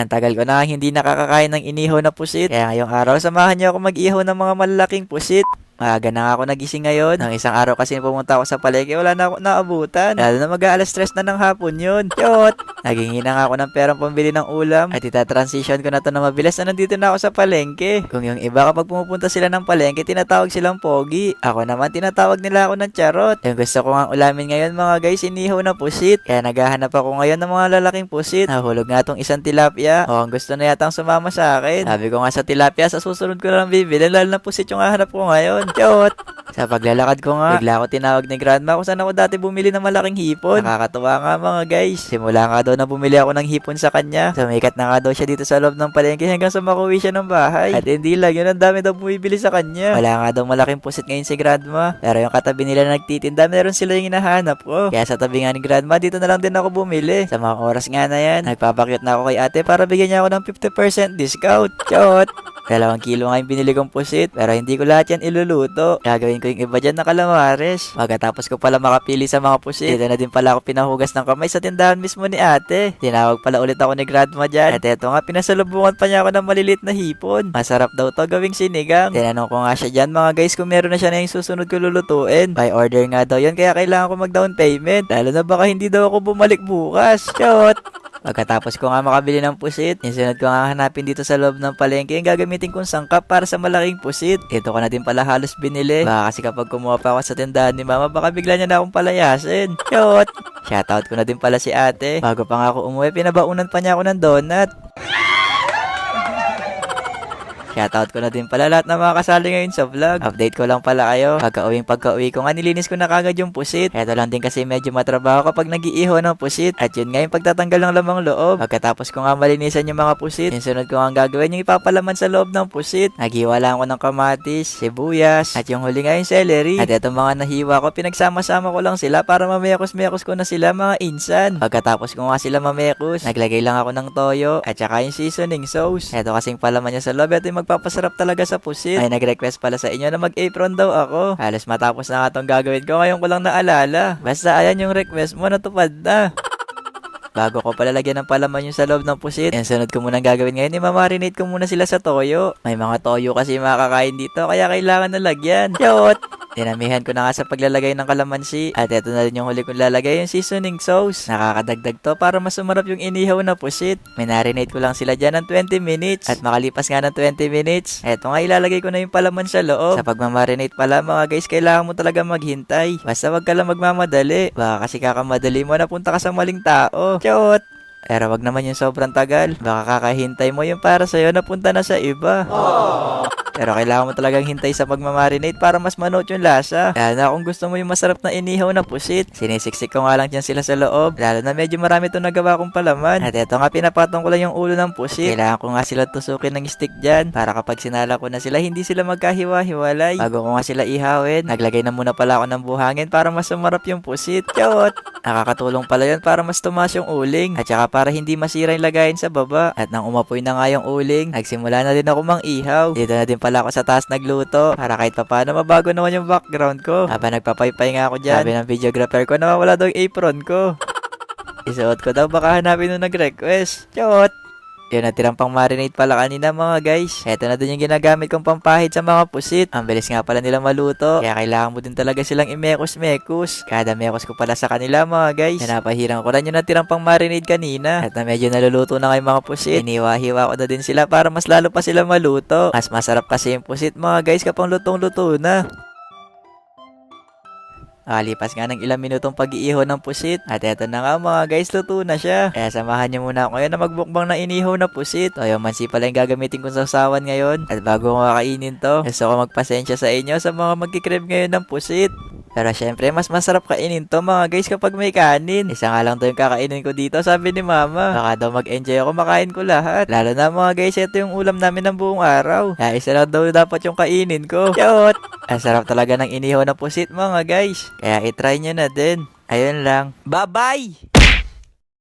Ang tagal ko na hindi nakakakain ng inihaw na pusit. Kaya ngayong araw, samahan niyo ako mag-ihaw ng mga malalaking pusit. Maaga na ako nagising ngayon. Nang isang araw kasi pumunta ako sa palengke, wala na ako naabutan. Lalo na mag-aalas stress na ng hapon yun. Cute! Naging nga ako ng perang pambili ng ulam. At ita-transition ko na to na mabilis na nandito na ako sa palengke. Kung yung iba kapag pumupunta sila ng palengke, tinatawag silang pogi. Ako naman, tinatawag nila ako ng charot. Yung gusto ko nga ulamin ngayon mga guys, inihaw na pusit. Kaya naghahanap ako ngayon ng mga lalaking pusit. Nahulog nga tong isang tilapia. O, ang gusto na yatang sumama sa akin. Sabi ko nga sa tilapia, sa susunod ko na lang bibili. Lalo na pusit yung hahanap ko ngayon. Cute! Sa paglalakad ko nga, bigla ako tinawag ni grandma kung saan ako dati bumili ng malaking hipon. Nakakatuwa nga mga guys. Simula nga daw na bumili ako ng hipon sa kanya. Sumikat na nga daw siya dito sa loob ng palengke hanggang sa makuwi siya ng bahay. At hindi lang, yun ang dami daw bumibili sa kanya. Wala nga daw malaking pusit ngayon si grandma. Pero yung katabi nila na nagtitinda, meron sila yung hinahanap ko. Kaya sa tabi nga ni grandma, dito na lang din ako bumili. Sa mga oras nga na yan, nagpapakyut na ako kay ate para bigyan niya ako ng 50% discount. Chot! Dalawang kilo nga yung binili kong pusit, pero hindi ko lahat yan iluluto. Gagawin ko yung iba dyan na kalamares. Pagkatapos ko pala makapili sa mga pusit, dito na din pala ako pinahugas ng kamay sa tindahan mismo ni ate. Tinawag pala ulit ako ni grandma dyan. At eto nga, pinasalubungan pa niya ako ng malilit na hipon. Masarap daw to gawing sinigang. Tinanong ko nga siya dyan, mga guys, kung meron na siya na yung susunod ko lulutuin. By order nga daw yun, kaya kailangan ko mag-down payment. Lalo na baka hindi daw ako bumalik bukas. Shot! Pagkatapos ko nga makabili ng pusit, yung sunod ko nga hanapin dito sa loob ng palengke yung gagamitin kong sangkap para sa malaking pusit. Ito ko na din pala halos binili. Baka kasi kapag kumuha pa ako sa tindahan ni mama, baka bigla niya na akong palayasin. Cute! Shoutout ko na din pala si ate. Bago pa nga ako umuwi, pinabaunan pa niya ako ng donut. Shoutout ko na din pala lahat ng mga kasali ngayon sa vlog. Update ko lang pala kayo. Pagka-uwing pagka-uwi ko nga, nilinis ko na kagad yung pusit. Eto lang din kasi medyo matrabaho kapag nag-iiho ng pusit. At yun nga pagtatanggal ng lamang loob. Pagkatapos ko nga malinisan yung mga pusit, yung sunod ko nga gagawin yung ipapalaman sa loob ng pusit. Naghiwa ko ng kamatis, sibuyas, at yung huli nga yung celery. At eto mga nahiwa ko, pinagsama-sama ko lang sila para mamekos-mekos ko na sila mga insan. Pagkatapos ko nga sila mamekos, naglagay lang ako ng toyo at saka yung seasoning sauce. Eto kasing palaman niya sa loob, eto yung magpapasarap talaga sa pusit. Ay, nag-request pala sa inyo na mag-apron daw ako. Halos matapos na nga itong gagawin ko, ngayon ko lang naalala. Basta ayan yung request mo, natupad na. Bago ko palalagyan ng palaman yung sa loob ng pusit, yung sunod ko munang gagawin ngayon, i-marinate ko muna sila sa toyo. May mga toyo kasi makakain dito, kaya kailangan na lagyan. Cute! Dinamihan ko na nga sa paglalagay ng kalamansi. At eto na rin yung huli kong lalagay, yung seasoning sauce. Nakakadagdag to para mas sumarap yung inihaw na pusit. Minarinate ko lang sila dyan ng 20 minutes. At makalipas nga ng 20 minutes, eto nga ilalagay ko na yung palaman sa loob. Sa pagmamarinate pala mga guys, kailangan mo talaga maghintay. Basta wag ka lang magmamadali. Baka kasi kakamadali mo, napunta ka sa maling tao. Cute! Pero wag naman yung sobrang tagal. Baka kakahintay mo yung para sa'yo napunta na sa iba. Pero kailangan mo talagang hintay sa pagmamarinate para mas manood yung lasa. Lalo na kung gusto mo yung masarap na inihaw na pusit. Sinisiksik ko nga lang dyan sila sa loob. Lalo na medyo marami itong nagawa kong palaman. At eto nga pinapatong ko lang yung ulo ng pusit. Kailangan ko nga sila tusukin ng stick dyan. Para kapag sinala ko na sila, hindi sila magkahiwa-hiwalay. Bago ko nga sila ihawin, naglagay na muna pala ako ng buhangin para mas sumarap yung pusit. Cute! Nakakatulong pala yun para mas tumaas yung uling. At saka para hindi masira yung lagayin sa baba. At nang umapoy na nga yung uling, nagsimula na din ako mang ihaw. Dito na din pala ako sa taas nagluto. Para kahit papaano mabago naman yung background ko. Habang nagpapaypay nga ako dyan, sabi ng videographer ko nawawala daw yung apron ko. Isuot ko daw baka hanapin nung nag-request. Cute! Yun, natirang pang marinate pala kanina mga guys. Eto na din yung ginagamit kong pampahid sa mga pusit. Ang bilis nga pala nila maluto. Kaya kailangan mo din talaga silang imekos-mekos. Kada mekos ko pala sa kanila mga guys. Napahiran ko rin yung natirang pang marinate kanina. At na medyo naluluto na yung mga pusit. Iniwa-hiwa ko na din sila para mas lalo pa sila maluto. Mas masarap kasi yung pusit mga guys kapag lutong-luto na. Nakalipas nga ng ilang minutong pag-iihaw ng pusit. At eto na nga mga guys, luto na siya. Kaya samahan niyo muna ako ngayon na magbukbang na inihaw na pusit. Toyo mansi pala yung gagamitin kong sasawan ngayon. At bago ko kakainin to, gusto ko magpasensya sa inyo sa mga magkikrib ngayon ng pusit. Pero syempre, mas masarap kainin to mga guys kapag may kanin. Isa nga lang to yung kakainin ko dito, sabi ni mama. Baka daw mag-enjoy ako makain ko lahat. Lalo na mga guys, ito yung ulam namin ng buong araw. Kaya isa lang daw dapat yung kainin ko. Cute! Ang sarap talaga ng inihaw na pusit mga guys. Kaya itry nyo na din. Ayun lang. Bye-bye!